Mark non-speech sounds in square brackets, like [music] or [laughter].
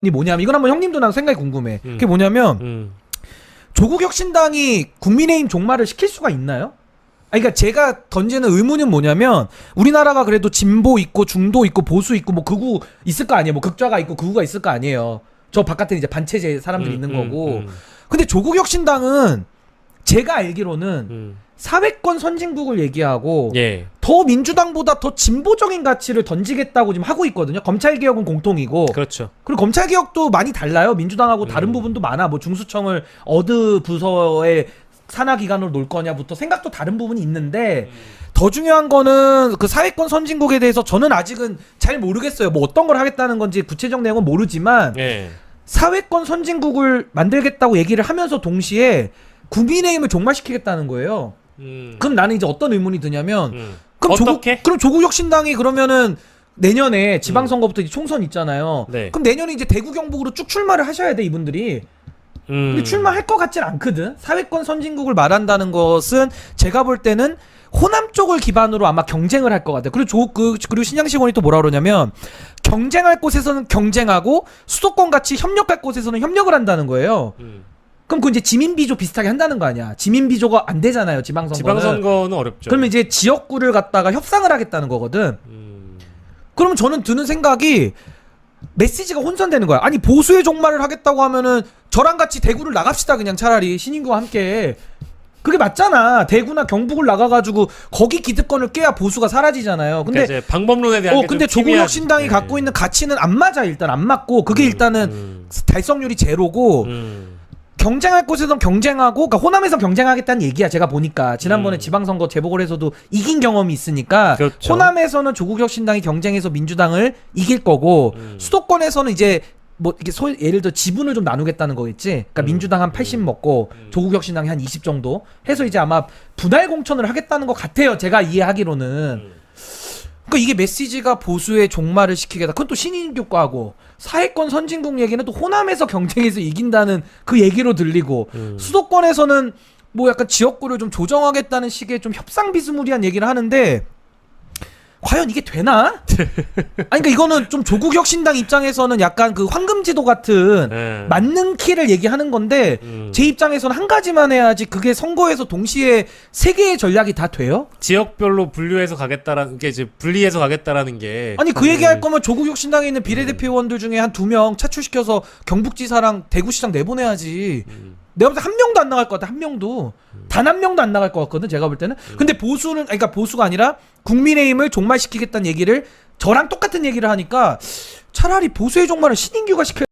뭐냐면 이건 한번 형님도 난 생각이 궁금해. 음. 그게 뭐냐면 음. 조국 혁신당이 국민의힘 종말을 시킬 수가 있나요? 아니, 그러니까 제가 던지는 의문은 뭐냐면 우리나라가 그래도 진보 있고 중도 있고 보수 있고 뭐 극우 있을 거 아니에요. 뭐 극좌가 있고 극우가 있을 거 아니에요. 저 바깥에 이제 반체제 사람들이 음, 있는 음, 거고. 음, 근데 조국 혁신당은 제가 알기로는 음. 사회권 선진국을 얘기하고 예. 더 민주당보다 더 진보적인 가치를 던지겠다고 지금 하고 있거든요. 검찰 개혁은 공통이고 그렇죠. 그리고 검찰 개혁도 많이 달라요. 민주당하고 다른 음. 부분도 많아. 뭐 중수청을 어느 부서의 산하 기관으로 놓을 거냐부터 생각도 다른 부분이 있는데 더 중요한 거는 그 사회권 선진국에 대해서 저는 아직은 잘 모르겠어요. 뭐 어떤 걸 하겠다는 건지 구체적 내용은 모르지만 예. 사회권 선진국을 만들겠다고 얘기를 하면서 동시에 국민의힘을 종말시키겠다는 거예요. 음. 그럼 나는 이제 어떤 의문이 드냐면 음. 그럼 조국 어떻게? 그럼 조국 혁신당이 그러면은 내년에 지방선거부터 이제 총선 있잖아요. 네. 그럼 내년에 이제 대구 경북으로 쭉 출마를 하셔야 돼 이분들이. 음. 근데 출마할 것 같진 않거든. 사회권 선진국을 말한다는 것은 제가 볼 때는 호남 쪽을 기반으로 아마 경쟁을 할 것 같아요. 그리고 조, 그, 그리고 신양시원이 또 뭐라 그러냐면 경쟁할 곳에서는 경쟁하고 수도권 같이 협력할 곳에서는 협력을 한다는 거예요. 음. 그럼 그 이제 지민비조 비슷하게 한다는 거 아니야. 지민비조가 안 되잖아요. 지방선거는. 지방선거는 어렵죠. 그러면 이제 지역구를 갖다가 협상을 하겠다는 거거든. 음. 그러면 저는 드는 생각이 메시지가 혼선되는 거야. 아니 보수의 종말을 하겠다고 하면은 저랑 같이 대구를 나갑시다 그냥 차라리 신인구와 함께. 그게 맞잖아. 대구나 경북을 나가가지고 거기 기득권을 깨야 보수가 사라지잖아요. 근데 이제 방법론에 대한 어 근데 조국 희미하지. 혁신당이 네. 갖고 있는 가치는 안 맞아 일단 안 맞고 그게 일단은 음. 달성률이 제로고 음. 경쟁할 곳에선 경쟁하고, 그러니까 호남에서 경쟁하겠다는 얘기야. 제가 보니까 지난번에 음. 지방선거 재보궐에서도 이긴 경험이 있으니까 그렇죠. 호남에서는 조국혁신당이 경쟁해서 민주당을 이길 거고 음. 수도권에서는 이제 뭐 이게 소 예를 들어 지분을 좀 나누겠다는 거겠지. 그러니까 음. 민주당 한 80 먹고 음. 조국혁신당이 한 20 정도 해서 이제 아마 분할 공천을 하겠다는 것 같아요. 제가 이해하기로는. 음. 그러니까 이게 메시지가 보수의 종말을 시키겠다. 그건 또 신인 교과고 사회권 선진국 얘기는 또 호남에서 경쟁해서 이긴다는 그 얘기로 들리고 음. 수도권에서는 뭐 약간 지역구를 좀 조정하겠다는 식의 좀 협상 비스무리한 얘기를 하는데 과연 이게 되나? [laughs] 아니 그러니까 이거는 좀 조국 혁신당 입장에서는 약간 그 황금지도 같은 네. 맞는 키를 얘기하는 건데 음. 제 입장에서는 한 가지만 해야지 그게 선거에서 동시에 세 개의 전략이 다 돼요? 지역별로 분류해서 가겠다라는 게 이제 분리해서 가겠다라는 게 아니 그 얘기할 거면 조국 혁신당에 있는 비례대표원들 중에 한 두 명 차출시켜서 경북지사랑 대구시장 내보내야지. 음. 내가 볼때한 명도 안 나갈 것 같아. 한 명도 단 한 명도 안 나갈 것 같거든. 제가 볼 때는. 근데 보수는 그러니까 보수가 아니라 국민의힘을 종말시키겠다는 얘기를 저랑 똑같은 얘기를 하니까 차라리 보수의 종말을 신인규가 시켜.